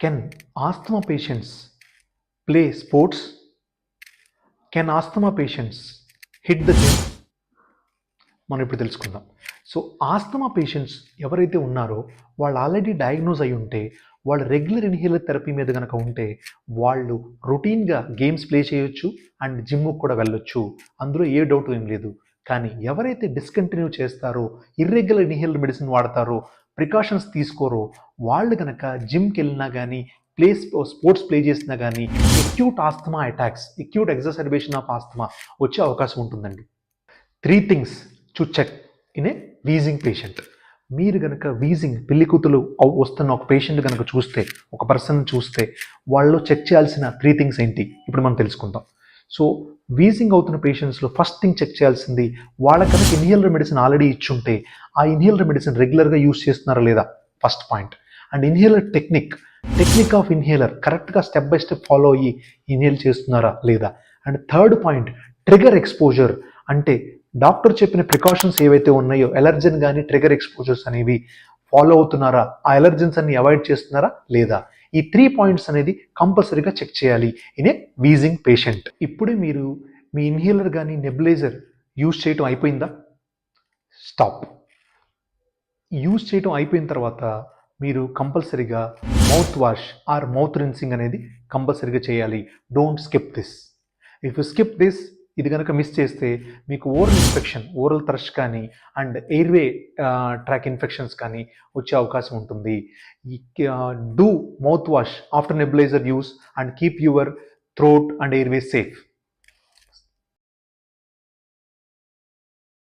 Can asthma patients play sports can asthma patients hit the gym మనం ఇప్పుడు తెలుసుకుందాం. So asthma patients ఎవరైతే ఉన్నారో వాళ్ళు ఆల్రెడీ డయాగ్నోజ్ అయి ఉంటే వాళ్ళు రెగ్యులర్ ఇన్హేలర్ థెరపీ మీద కనుక ఉంటే వాళ్ళు రొటీన్గా గేమ్స్ ప్లే చేయొచ్చు అండ్ జిమ్కి కూడా వెళ్ళొచ్చు. అందులో ఏ డౌట్ ఏం లేదు. కానీ ఎవరైతే డిస్కంటిన్యూ చేస్తారో ఇర్రెగ్యులర్ ఇన్హేలర్ మెడిసిన్ వాడతారో ప్రికాషన్స్ తీసుకోరో వాళ్ళు కనుక జిమ్కి వెళ్ళినా కానీ ప్లేస్ స్పోర్ట్స్ ప్లే చేసినా కానీ acute asthma attacks acute exacerbation of asthma వచ్చే అవకాశం ఉంటుందండి. Three things to check in a wheezing patient మీరు కనుక వీజింగ్ పెళ్ళి కూతులు వస్తున్న ఒక పేషెంట్ కనుక చూస్తే ఒక పర్సన్ చూస్తే వాళ్ళు చెక్ చేయాల్సిన త్రీ థింగ్స్ ఏంటి? ఇప్పుడు మనం తెలుసుకుందాం. సో వీజింగ్ అవుతున్న పేషెంట్స్లో ఫస్ట్ థింగ్ చెక్ చేయాల్సింది వాళ్ళ కనుక ఇన్హేలర్ మెడిసిన్ ఆల్రెడీ ఇచ్చుంటే ఆ ఇన్హేలర్ మెడిసిన్ రెగ్యులర్గా యూస్ చేస్తున్నారా లేదా? First point and inhaler technique technique of inhaler కరెక్ట్గా స్టెప్ బై స్టెప్ ఫాలో అయ్యి ఇన్హేల్ చేస్తున్నారా లేదా? And third point trigger exposure అంటే డాక్టర్ చెప్పిన ప్రికాషన్స్ ఏవైతే ఉన్నాయో ఎలర్జన్ కానీ ట్రిగర్ ఎక్స్పోజర్స్ అనేవి ఫాలో అవుతున్నారా? ఆ ఎలర్జన్స్ అన్ని అవాయిడ్ చేస్తున్నారా లేదా? ఈ త్రీ పాయింట్స్ అనేది కంపల్సరీగా చెక్ చేయాలి ఇన్ ఏ వీజింగ్ పేషెంట్. ఇప్పుడే మీరు మీ ఇన్హేలర్ కానీ నెబులైజర్ యూజ్ చేయటం అయిపోయిందా? స్టాప్. యూజ్ చేయటం అయిపోయిన తర్వాత మీరు కంపల్సరీగా mouth wash or mouth rinsing అనేది కంపల్సరీగా చేయాలి. Don't skip this if you skip this ఇది కనుక మిస్ చేస్తే మీకు ఓరల్ ఇన్ఫెక్షన్ ఓరల్ థ్రష్ కానీ అండ్ ఎయిర్వే ట్రాక్ ఇన్ఫెక్షన్స్ కానీ వచ్చే అవకాశం ఉంటుంది. Do mouth wash after nebuliser use and keep your throat and airway safe